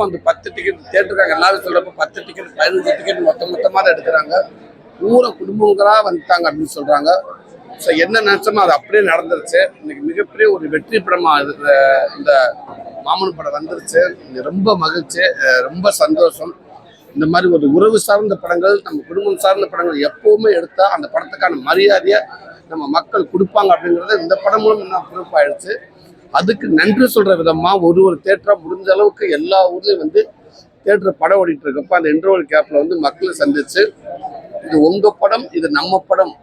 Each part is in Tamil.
வந்து பத்து டிக்கெட் தேட்டருக்காங்க எல்லாரும் சொல்றப்ப பத்து டிக்கெட் பதினஞ்சு டிக்கெட் மொத்த மொத்தமாக தான் எடுக்கிறாங்க. ஊரை குடும்பங்களாக வந்துட்டாங்க அப்படின்னு சொல்றாங்க. ஸோ என்ன நினைச்சோமோ அது அப்படியே நடந்துருச்சு. இன்னைக்கு மிகப்பெரிய ஒரு வெற்றி படமாக இருக்கிற இந்த மாமன் படம் வந்துருச்சு. ரொம்ப மகிழ்ச்சி ரொம்ப சந்தோஷம். இந்த மாதிரி ஒரு உறவு சார்ந்த படங்கள் நம்ம குடும்பம் சார்ந்த படங்கள் எப்பவுமே எடுத்தால் அந்த படத்துக்கான மரியாதையை நம்ம மக்கள் கொடுப்பாங்க அப்படிங்கிறது இந்த படம் மூலம் இன்னும் ப்ரூஃப் ஆயிடுச்சு. அதுக்கு நன்றி சொல்கிற விதமாக ஒரு ஒரு தேட்டராக முடிஞ்ச அளவுக்கு எல்லா ஊர்லேயும் வந்து தேட்டர் படம் ஓடிட்டு இருக்கப்ப அந்த இன்டர்வல் கேப்பில் வந்து மக்களை சந்திச்சு இது உங்கள் படம் இது நம்ம படம்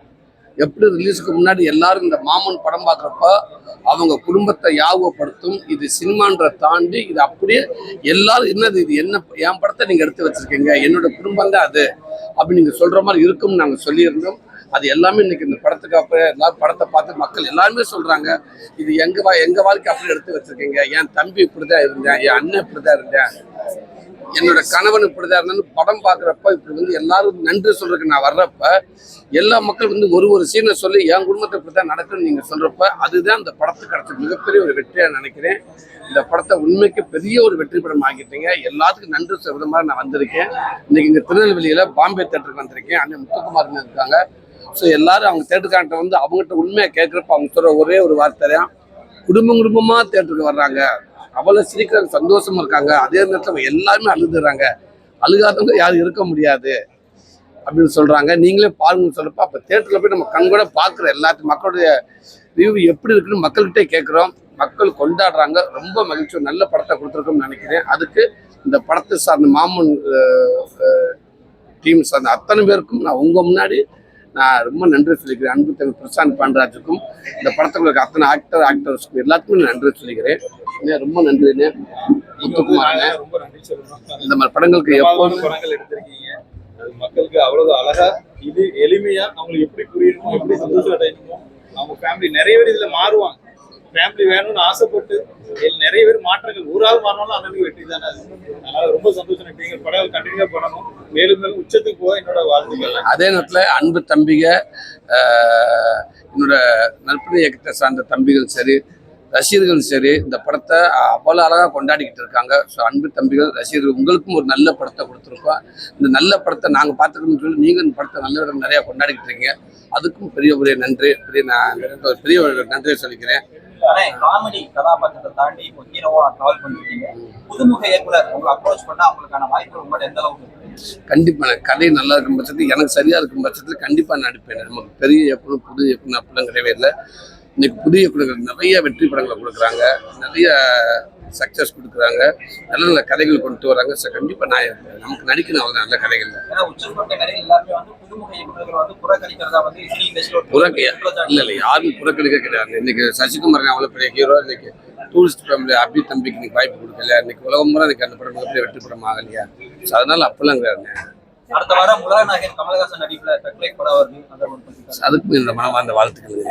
எப்படி ரிலீஸுக்கு முன்னாடி எல்லாரும் இந்த மாமன் படம் பார்க்குறப்ப அவங்க குடும்பத்தை யாபகப்படுத்தும் இது சினிமான்ற தாண்டி இது அப்படியே எல்லாரும் என்னது இது என்ன என் படத்தை நீங்கள் எடுத்து வச்சிருக்கீங்க என்னோட குடும்பம் தான் அது அப்படி நீங்கள் சொல்கிற மாதிரி இருக்கும்னு நாங்கள் சொல்லியிருந்தோம். அது எல்லாமே இன்னைக்கு இந்த படத்துக்கு அப்புறம் எல்லாரும் படத்தை பார்த்து மக்கள் எல்லாருமே சொல்கிறாங்க இது எங்கள் வா எங்கள் வாழ்க்கை அப்படி எடுத்து வச்சுருக்கீங்க? என் தம்பி இப்படிதான் இருந்தேன் என் அண்ணன் இப்படிதான் இருந்தேன். என்னோட கணவன் இப்படிதான் இருந்தாலும் படம் பார்க்குறப்ப இப்படி வந்து எல்லாரும் நன்றி சொல்றதுக்கு நான் வர்றப்ப எல்லா மக்கள் வந்து ஒரு ஒரு சீனை சொல்லி என் குடும்பத்தை இப்படிதான் நடக்கும்னு நீங்க சொல்றப்ப அதுதான் இந்த படத்துக்கு கிடைச்ச மிகப்பெரிய ஒரு வெற்றியா நினைக்கிறேன். இந்த படத்தை உண்மைக்கு பெரிய ஒரு வெற்றி படம் ஆக்கிட்டீங்க எல்லாத்துக்கும் நன்றி சொல்ற மாதிரி நான் வந்திருக்கேன். இன்னைக்கு இங்க திருநெல்வேலியில பாம்பே தேட்டருக்கு வந்திருக்கேன். அண்ணன் முத்துக்குமார் இருக்காங்க. ஸோ எல்லாரும் அவங்க தேட்டருக்கான வந்து அவங்ககிட்ட உண்மையை கேட்குறப்ப அவங்க சொல்ற ஒரே ஒரு வார்த்தை குடும்பம் குடும்பமாக தேட்டருக்கு வர்றாங்க. அவ்வளோ சீக்கிரம் சந்தோஷமா இருக்காங்க. அதே நேரத்தில் எல்லாருமே அழுதுறாங்க. அழுகாதவங்க யாரும் இருக்க முடியாது அப்படின்னு சொல்கிறாங்க நீங்களே பாருங்கன்னு சொல்கிறப்ப அப்போ தேட்டரில் போய் நம்ம கண் கூட பார்க்குற எல்லாத்தையும் மக்களுடைய ரிவ்யூ எப்படி இருக்குன்னு மக்கள்கிட்டே கேட்குறோம். மக்கள் கொண்டாடுறாங்க. ரொம்ப மகிழ்ச்சி. நல்ல படத்தை கொடுத்துருக்கோம்னு நினைக்கிறேன். அதுக்கு இந்த படத்தை சார்ந்த மாமன் டீம் சார்ந்த அத்தனை பேருக்கும் நான் உங்கள் முன்னாடி நான் ரொம்ப நன்றி சொல்லிக்கிறேன். அன்பு தம்பி பிரசாந்த் பாண்டராஜுக்கும் இந்த படத்துல இருக்க அத்தனை ஆக்டர் ஆக்டர்ஸ்க்கும் எல்லாத்துக்குமே நன்றி சொல்லிக்கிறேன். ரொம்ப நன்றிண்ணே முத்துக்குமாரண்ணே இந்த மாதிரி படங்களுக்கு எப்போதும் படங்கள் எடுத்திருக்கீங்க. அது மக்களுக்கு அவ்வளவு அழகா இது எளிமையா அவங்களுக்கு எப்படி புரியணுமோ எப்படி சந்தோஷம் அவங்க ஃபேமிலி நிறைய பேர் இதுல மாறுவாங்க. ஃபேமிலி வேணும்னு ஆசைப்பட்டு நிறைய பேர் மாற்றங்கள். ஒரு ஆள் மாறினாலும் அண்ணனுக்கு வெற்றி தானே அது? அதனால ரொம்ப சந்தோஷம். நீங்கள் படம் கண்டினியூ பண்ணணும். மேலும் மேலும் உச்சத்துக்கு போக என்னோட வாழ்த்துக்கள். அதே நேரத்தில் அன்பு தம்பிக என்னோட நற்பணி இயக்கத்தை சார்ந்த தம்பிகள் சரி ரசிகர்கள் சரி இந்த படத்தை அவ்வளோ அழகாக கொண்டாடிக்கிட்டு இருக்காங்க. ஸோ அன்பு தம்பிகள் ரசிகர்கள் உங்களுக்கும் ஒரு நல்ல படத்தை கொடுத்துருக்கோம். இந்த நல்ல படத்தை நாங்கள் பார்த்துக்கணும்னு சொல்லி நீங்கள் இந்த படத்தை நல்ல விதம் நிறையா கொண்டாடிக்கிட்டு இருக்கீங்க. அதுக்கும் பெரிய பெரிய நன்றி. பெரிய நான் ஒரு பெரிய ஒரு நன்றியை சொல்லிக்கிறேன். ஆனா காமெடி கதாபாத்திரத்தை தாண்டி இப்போ ஹீரோவா ட்ராவல் பண்ணிருக்கீங்க. புதுமுக இயக்குனர் உங்களை அப்ரோச் பண்ணா அவங்களுக்கான வாய்ப்பு உங்கள்ட்ட எந்த அளவுக்கு கண்டிப்பா கண்டிப்பாக நான் கதை நல்லா இருக்கும் பட்சத்தில் எனக்கு சரியாக இருக்கும் பட்சத்தில் கண்டிப்பாக நடிப்பேன் நமக்கு பெரிய இயக்குனர் புது இயக்குனர் அப்படிலாம் கிடையவே இல்லை. இன்னைக்கு புதிய இயக்குநர்கள் நிறைய வெற்றி படங்களை கொடுக்குறாங்க. நிறைய சக்ஸஸ் கொடுக்குறாங்க. நல்ல நல்ல கதைகள் கொண்டு வராங்க. ஸோ கண்டிப்பாக நான் நமக்கு நடிக்கணும் அவ்வளோ நல்ல கதைகள் இல்லை இல்லை யாரும் புறக்கணிக்க கிடையாது. இன்னைக்கு சசிகுமார் அவ்வளோ பெரிய ஹீரோ இன்னைக்கு டூரிஸ்ட் ஃபேமிலி அபி தம்பிக்கு இன்னைக்கு வாய்ப்பு கொடுக்கல இன்னைக்கு உலகம் முறை இன்னைக்கு அந்த படம் மிகப்பெரிய வெற்றி படம் ஆகலையா? ஸோ அதனால அப்பெல்லாம் கிடையாது. அடுத்த வாரம் முருகநாயகன் கமலஹாசன் நடிப்புல தற்கொலை படம் வருது. அந்த அதுக்கும் இந்த வாழ்த்துக்கள்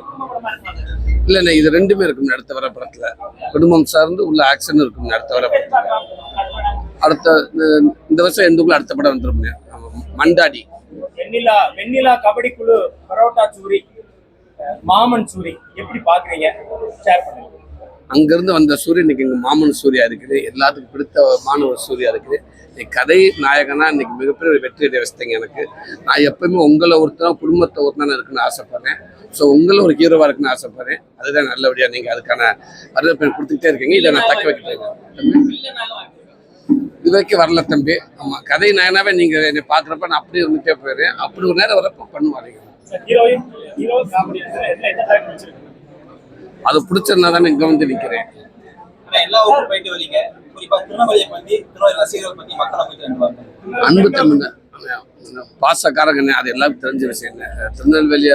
குடும்ப படமா இருக்கும் இல்ல இல்ல இது ரெண்டுமே இருக்கும் அடுத்த வர படத்துல. குடும்பம் சார்ந்து உள்ள ஆக்ஷன் இருக்கும் அடுத்த வர படத்துல. அடுத்த இந்த- வருஷம் எண்டுக்குள்ள அடுத்த படம் வந்துரும் ஆமா, மண்டாடி. வெண்ணிலா வெண்ணிலா கபடி குழு பரோட்டா சூரி மாமன் சூரி. எப்படி பாக்குறீங்க? ஷேர் பண்ணுங்க. அங்கிருந்து வந்த சூரியன் இன்னைக்கு எங்கள் மாமன் சூர்யா இருக்குது. எல்லாத்துக்கும் பிடித்த ஒரு சூர்யா இருக்குது. இன்னைக்கு கதை நாயகனா இன்னைக்கு மிகப்பெரிய ஒரு வெற்றி அடைய வச்சிட்டீங்க எனக்கு. நான் எப்பயுமே உங்களை ஒருத்தன் குடும்பத்தை ஒருத்தன இருக்குன்னு ஆசைப்பட்றேன். ஸோ உங்களை ஒரு ஹீரோவாக இருக்குன்னு ஆசைப்படுறேன். அதுதான் நல்லபடியாக நீங்கள் அதுக்கான வரவேற்பை கொடுத்துக்கிட்டே இருக்கீங்க. இதை நான் தக்க வைக்கிறேன் இது வரைக்கும் வரல தம்பி. ஆமாம் கதை நாயனாவே நீங்கள் என்னை பார்க்குறப்ப நான் அப்படியே இருந்துட்டே போயிடுறேன். அப்படி ஒரு நேரம் வரப்போ பண்ணுவாங்க அது பிடிச்சிருந்தா தானே இங்க வந்து திருநெல்வேலியை வார்த்தை அன்பு தமிழ் பாசக்காரங்க அது எல்லாருக்கும் தெரிஞ்ச விஷயம் திருநெல்வேலி